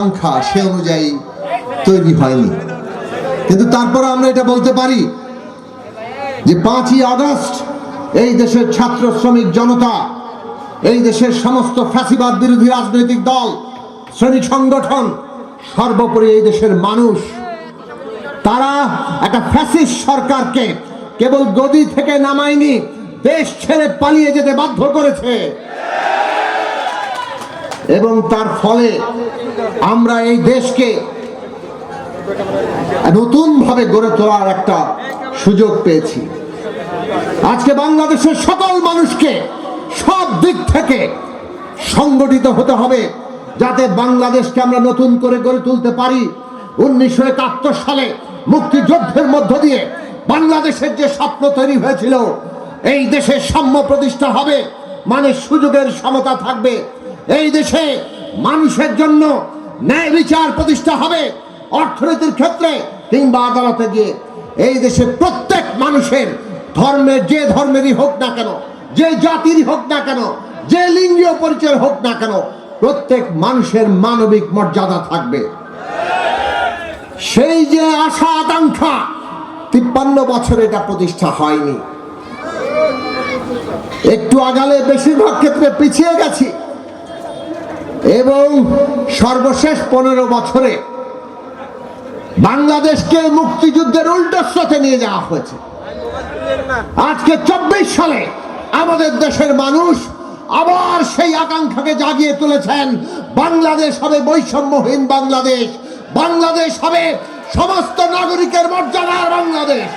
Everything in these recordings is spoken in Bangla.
সংখ্যা সে অনুযায়ী তৈরি হয়নি। কিন্তু তারপরে আমরা এটা বলতে পারি যে পাঁচই আগস্ট এই দেশের ছাত্র শ্রমিক জনতা, এই দেশের সমস্ত ফ্যাসিবাদ বিরোধী রাজনৈতিক দল, শ্রমিক সংগঠন, সর্বোপরি এই দেশের মানুষ, তারা একটা ফ্যাসিস্ট সরকারকে কেবল গদি থেকে নামায়নি, দেশ ছেড়ে পালিয়ে যেতে বাধ্য করেছে। এবং তার ফলে আমরা এই দেশকে নতুন ভাবে গড়ে তোলার একটা সুযোগ পেয়েছি। আজকে বাংলাদেশের সকল মানুষকে সব দিক থেকে সংগঠিত হতে হবে যাতে বাংলাদেশকে আমরা নতুন করে গড়ে তুলতে পারি। উনিশশো একাত্তর সালে মুক্তিযুদ্ধের মধ্য দিয়ে বাংলাদেশের যে স্বপ্ন তৈরি হয়েছিল, এই দেশে সাম্য প্রতিষ্ঠা হবে মানে সুযোগের সমতা থাকবে। এই দেশে মানুষের জন্য ন্যায় বিচার প্রতিষ্ঠা হবে অর্থনীতির ক্ষেত্রে কিংবা আদালতে গিয়ে। এই দেশে প্রত্যেক মানুষের ধর্মের যে ধর্মেরই হোক না কেন, যে জাতিরই হোক না কেন, যে লিঙ্গীয় পরিচয় হোক না কেন, প্রত্যেক মানুষের মানবিক মর্যাদা থাকবে। সেই যে আশা আকাঙ্ক্ষা, তিপ্পান্ন বছরে এটা প্রতিষ্ঠা হয়নি। একটু আগালে বেশিরভাগ ক্ষেত্রে পিছিয়ে গেছি। এবং সর্বশেষ পনেরো বছরে বাংলাদেশকে মুক্তিযুদ্ধের উল্টো স্রোতে নিয়ে যাওয়া হয়েছে। আজকে চব্বিশ সালে আমাদের দেশের মানুষ আবার সেই আকাঙ্ক্ষাকে জাগিয়ে তুলেছেন। বাংলাদেশ হবে বৈষম্যহীন বাংলাদেশ। বাংলাদেশ হবে সমস্ত নাগরিকের মর্যাদার বাংলাদেশ।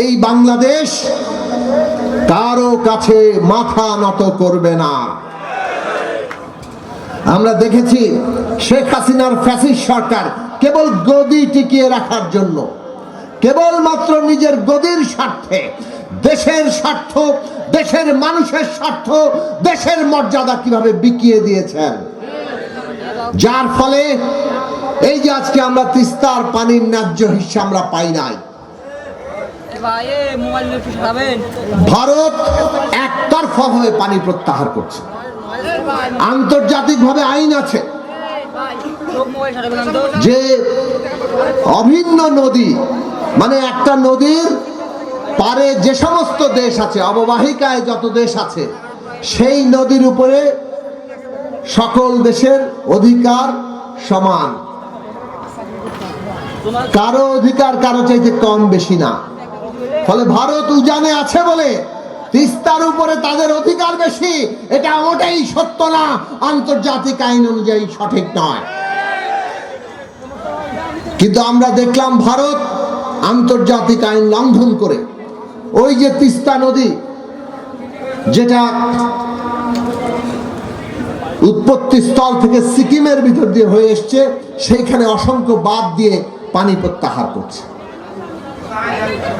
এই বাংলাদেশ কারও কাছে মাথা নত করবে না। আমরা দেখেছি শেখ হাসিনার ফ্যাসিস সরকার কেবল গদি টিকিয়ে রাখার জন্য, কেবলমাত্র নিজের গদির স্বার্থে, দেশের স্বার্থ, দেশের মানুষের স্বার্থ, দেশের মর্যাদা কীভাবে বিকিয়ে দিয়েছেন। যার ফলে এই যে আজকে আমরা তিস্তার পানির ন্যায্য হিসা আমরা পাই নাই। ভারত একতরফা ভাবে পানি প্রত্যাহার করছে। আন্তর্জাতিকভাবে আইন আছে। যে অভিন্ন নদী মানে একটা নদীর পারে যে সমস্ত দেশ আছে, অববাহিকায় যত দেশ আছে, সেই নদীর উপরে সকল দেশের অধিকার সমান। কারও অধিকার কারও চাইতে কম বেশি না। ফলে ভারত উজানে আছে বলে তিস্তার উপরে তাদের অধিকার বেশি। এটা ওটাই সত্য না। আন্তর্জাতিক আইন অনুযায়ী সঠিক নয়। কিন্তু আমরা দেখলাম ভারত আন্তর্জাতিক আইন লঙ্ঘন করে। ওই যে তিস্তা নদী, যেটা উৎপত্তি স্থল থেকে সিকিমের ভিতর দিয়ে হয়ে এসছে, সেইখানে অসংখ্য বাদ দিয়ে পানি প্রত্যাহার করছে।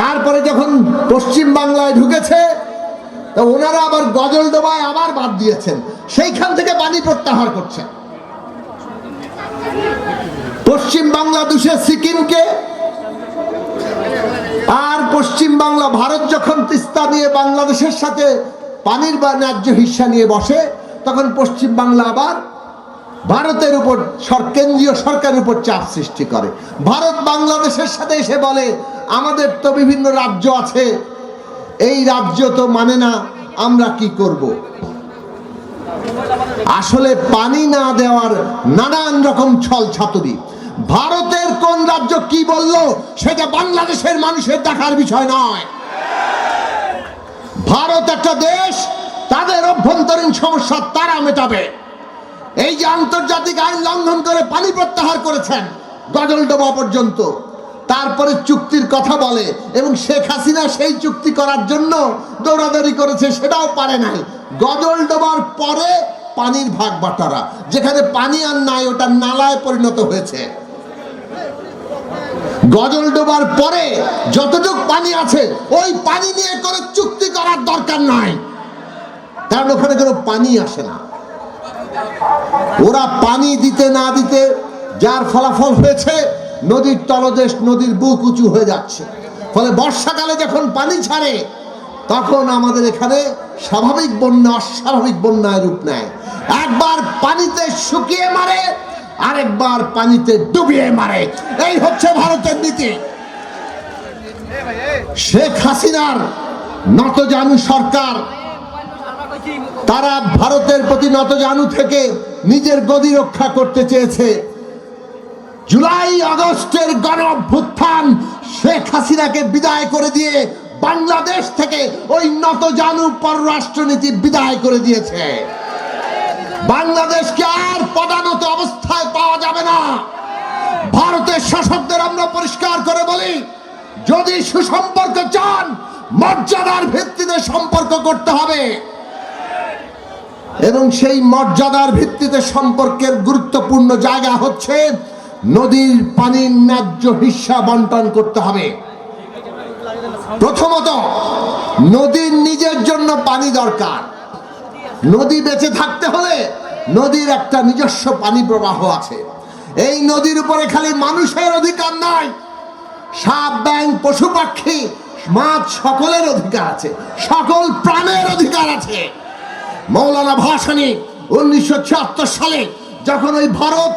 তারপরে যখন পশ্চিম বাংলায় ঢুকেছে ওনারা আবার গজল ডোবায় আবার বাদ দিয়েছেন। সেইখান থেকে পানি প্রত্যাহার করছেন। পশ্চিম বাংলা দুষে সিকিমকে, আর পশ্চিম বাংলা ভারত যখন তিস্তা নিয়ে বাংলাদেশের সাথে পানির বা ন্যায্য হিস্সা নিয়ে বসে, তখন পশ্চিম বাংলা আবার ভারতের উপর কেন্দ্রীয় সরকারের উপর চাপ সৃষ্টি করে। ভারত বাংলাদেশের সাথে এসে বলে, আমাদের তো বিভিন্ন রাজ্য আছে, এই রাজ্য তো মানে না আমরা কি করব। আসলে পানি না দেওয়ার নানান রকম ছল ছাতুরি। ভারতের কোন রাজ্য কি বলল, সেটা বাংলাদেশের মানুষের দেখার বিষয় নয়। ভারত একটা দেশ, তাদের অভ্যন্তরীণ সমস্যা তারা মেটাবে। এই যে আন্তর্জাতিক আইন লঙ্ঘন করে পানি প্রত্যাহার করেছেন গজলডোবা পর্যন্ত, তারপরে চুক্তির কথা বলে এবং শেখ হাসিনা সেই চুক্তি করার জন্য দৌড়াদৌড়ি করেছে সেটাও পারে নাই। গজল ডোবার পরে পানির ভাগ বাটারা, যেখানে পানি আর নাই ওটা নালায় পরিণত হয়েছে। গজল ডোবার পরে যতটুক পানি আছে, ওই পানি নিয়ে করে চুক্তি করার দরকার নাই। কারণ ওখানে কোনো পানি আসে না। ওরা পানি দিতে না দিতে যার ফলাফল হয়েছে, নদীর তলদেশ, নদীর বুক উঁচু হয়ে যাচ্ছে। ফলে বর্ষাকালে যখন পানি ছাড়ে, তখন আমাদের এখানে স্বাভাবিক বন্যা, অস্বাভাবিক বন্যায় রূপ নেয়। একবার পানিতে শুকিয়ে মারে, আরেকবার পানিতে ডুবিয়ে মারে। এই হচ্ছে ভারতের নীতি। শেখ হাসিনার নতজানু সরকার, তারা ভারতের প্রতি নতজানু থেকে নিজের গদি রক্ষা করতে চেয়েছে। জুলাই, আগস্টের গণ অভ্যুত্থান শেখ হাসিনাকে বিদায় করে দিয়ে বাংলাদেশ থেকে ওই নতজানু পররাষ্ট্রনীতি বিদায় করে দিয়েছে। বাংলাদেশকে আর পদানত অবস্থায় পাওয়া যাবে না। ভারতের শাসকদের আমরা পরিষ্কার করে বলি, যদি সুসম্পর্ক চান, মর্যাদার ভিত্তিতে সম্পর্ক করতে হবে। এবং সেই মর্যাদার ভিত্তিতে সম্পর্কের গুরুত্বপূর্ণ জায়গা হচ্ছে নদীর পানির ন্যায্য হিস্সা বন্টন করতে হবে। প্রথমত নদীর নিজের জন্য পানি দরকার। নদী বেঁচে থাকতে হলে নদীর একটা নিজস্ব পানি প্রবাহ আছে। এই নদীর উপরে খালি মানুষের অধিকার নাই, সাপ ব্যাং পশু পাখি মাছ সকলের অধিকার আছে, সকল প্রাণের অধিকার আছে। মৌলানা ভাসানি উনিশশো ছিয়াত্তর সালে যখন ওই ভারত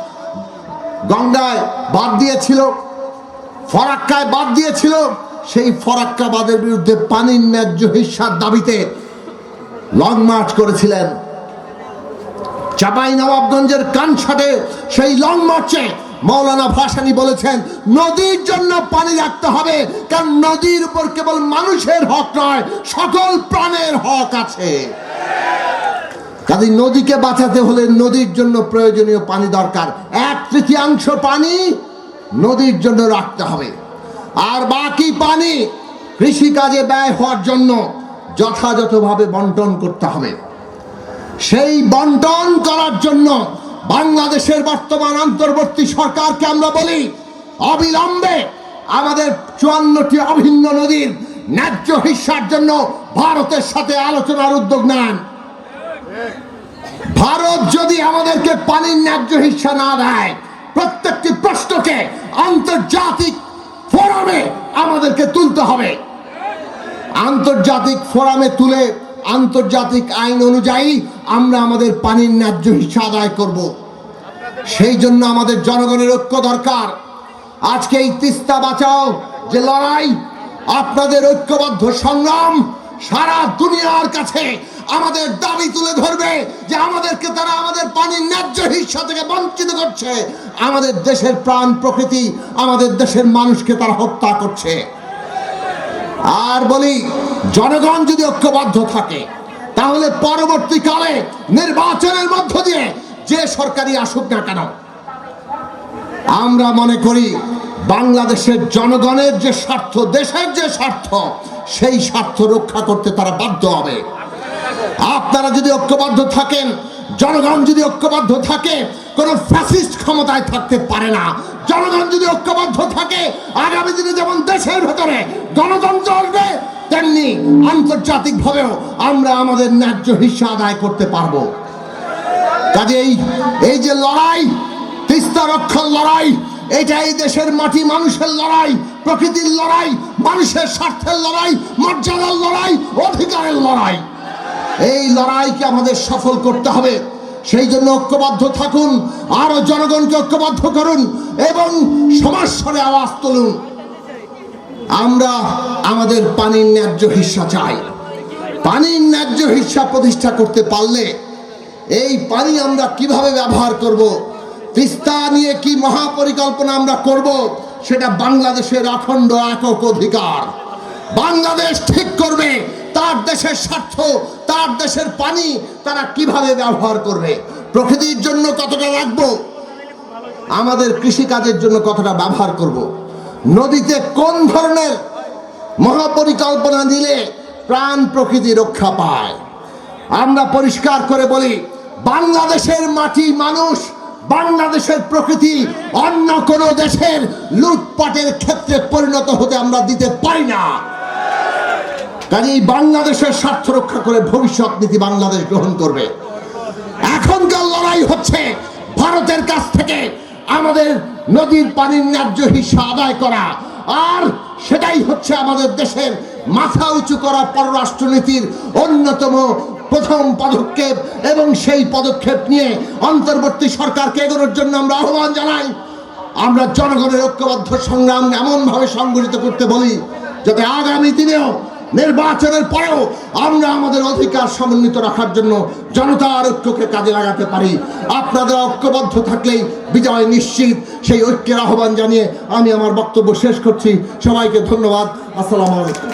গঙ্গায় বাদ দিয়েছিল, ফরাক্কায় বাদ দিয়েছিল, সেই ফরাক্কাবাদের বিরুদ্ধে পানির ন্যায্য হিস্সার দাবিতে লং মার্চ করেছিলেন। চাপাই নবাবগঞ্জের কানসাটে সেই লং মার্চে মৌলানা ভাসানি বলেছেন, নদীর জন্য পানি রাখতে হবে, কারণ নদীর উপর কেবল মানুষের হক নয়, সকল প্রাণের হক আছে। কাজে নদীকে বাঁচাতে হলে নদীর জন্য প্রয়োজনীয় পানি দরকার। এক তৃতীয়াংশ পানি নদীর জন্য রাখতে হবে। আর বাকি পানি কৃষিকাজে ব্যয় হওয়ার জন্য যথাযথভাবে বন্টন করতে হবে। সেই বন্টন করার জন্য বাংলাদেশের বর্তমান অন্তর্বর্তী সরকারকে আমরা বলি, অবিলম্বে আমাদের চুয়ান্নটি অভিন্ন নদীর ন্যায্য হিস্সার জন্য ভারতের সাথে আলোচনার উদ্যোগ নেন। ভারত যদি আমাদেরকে পানির ন্যায্য হিস্সা না দেয়, প্রত্যেকটি প্রশ্নকে আন্তর্জাতিক ফোরামে আমাদেরকে তুলতে হবে। আন্তর্জাতিক ফোরামে তুলে আন্তর্জাতিক আইন অনুযায়ী আমরা আমাদের পানির ন্যায্য হিস্সা আদায় করব। সেই জন্য আমাদের জনগণের ঐক্য দরকার। আজকে এই তিস্তা বাঁচাও, যে লড়াই, আপনাদের ঐক্যবদ্ধ সংগ্রাম সারা দুনিয়ার কাছে আমাদের দাবি তুলে ধরবে যে আমাদেরকে তারা আমাদের পানির ন্যায্য হিস্সা থেকে বঞ্চিত করছে। আমাদের দেশের প্রাণ প্রকৃতি, আমাদের দেশের মানুষকে তারা হত্যা করছে। আর বলি, জনগণ যদি ঐক্যবদ্ধ থাকে, তাহলে পরবর্তীকালে নির্বাচনের মধ্য দিয়ে যে সরকারি আসুক না কেন, আমরা মনে করি বাংলাদেশের জনগণের যে স্বার্থ, দেশের যে স্বার্থ, সেই স্বার্থ রক্ষা করতে তারা বাধ্য হবে। আপনারা যদি ঐক্যবদ্ধ থাকেন, জনগণ যদি ঐক্যবদ্ধ থাকে, কোনো ফ্যাসিস্ট ক্ষমতায় থাকতে পারে না। জনগণ যদি ঐক্যবদ্ধ থাকে, আগামী দিনে যেমন দেশের ভেতরে গণতন্ত্র আসবে, তেমনি আন্তর্জাতিকভাবেও আমরা আমাদের ন্যায্য হিস্সা আদায় করতে পারব। কাজেই এই যে লড়াই, তিস্তা রক্ষার লড়াই, এটা এই দেশের মাটি মানুষের লড়াই, প্রকৃতির লড়াই, মানুষের স্বার্থের লড়াই, মর্যাদার লড়াই, অধিকারের লড়াই। এই লড়াইকে আমাদের সফল করতে হবে। সেই জন্য ঐক্যবদ্ধ থাকুন, আরও জনগণকে ঐক্যবদ্ধ করুন এবং সমাজস্বরে আওয়াজ তুলুন। আমরা আমাদের পানির ন্যায্য হিস্সা চাই। পানির ন্যায্য হিস্সা প্রতিষ্ঠা করতে পারলে এই পানি আমরা কীভাবে ব্যবহার করব, তিস্তা নিয়ে কি মহাপরিকল্পনা আমরা করব, সেটা বাংলাদেশের অখণ্ড একক অধিকার। বাংলাদেশ ঠিক তার দেশের স্বার্থ, তার দেশের পানি তারা কীভাবে ব্যবহার করবে? প্রকৃতির জন্য কতটা রাখব? আমাদের কৃষিকাজের জন্য কতটা ব্যবহার করব। নদীতে কোন ধরনের মহাপরিকল্পনা দিলে প্রাণ প্রকৃতি রক্ষা পায়? আমরা পরিষ্কার করে বলি, বাংলাদেশের মাটি মানুষ, বাংলাদেশের প্রকৃতি অন্য কোন দেশের লুটপাটের ক্ষেত্রে পরিণত হতে আমরা দিতে পারি না। কাজেই বাংলাদেশের স্বার্থ রক্ষা করে ভবিষ্যৎ নীতি বাংলাদেশ গ্রহণ করবে। এখনকার লড়াই হচ্ছে ভারতের কাছ থেকে আমাদের নদীর পানির ন্যায্য হিস্সা আদায় করা, আর সেটাই হচ্ছে আমাদের দেশের মাথা উঁচু করা পররাষ্ট্রনীতির অন্যতম প্রথম পদক্ষেপ, এবং সেই পদক্ষেপ নিয়ে অন্তর্বর্তী সরকারকে এগোনোর জন্য আমরা আহ্বান জানাই। আমরা জনগণের ঐক্যবদ্ধ সংগ্রাম এমনভাবে সংগঠিত করতে বলি, যাতে আগামী দিনেও নির্বাচনের পরেও আমরা আমাদের অধিকার সমন্বিত রাখার জন্য জনতার ঐক্যকে কাজে লাগাতে পারি। আপনাদের ঐক্যবদ্ধ থাকলেই বিজয় নিশ্চিত। সেই ঐক্যের আহ্বান জানিয়ে আমি আমার বক্তব্য শেষ করছি। সবাইকে ধন্যবাদ। আসসালামু আলাইকুম।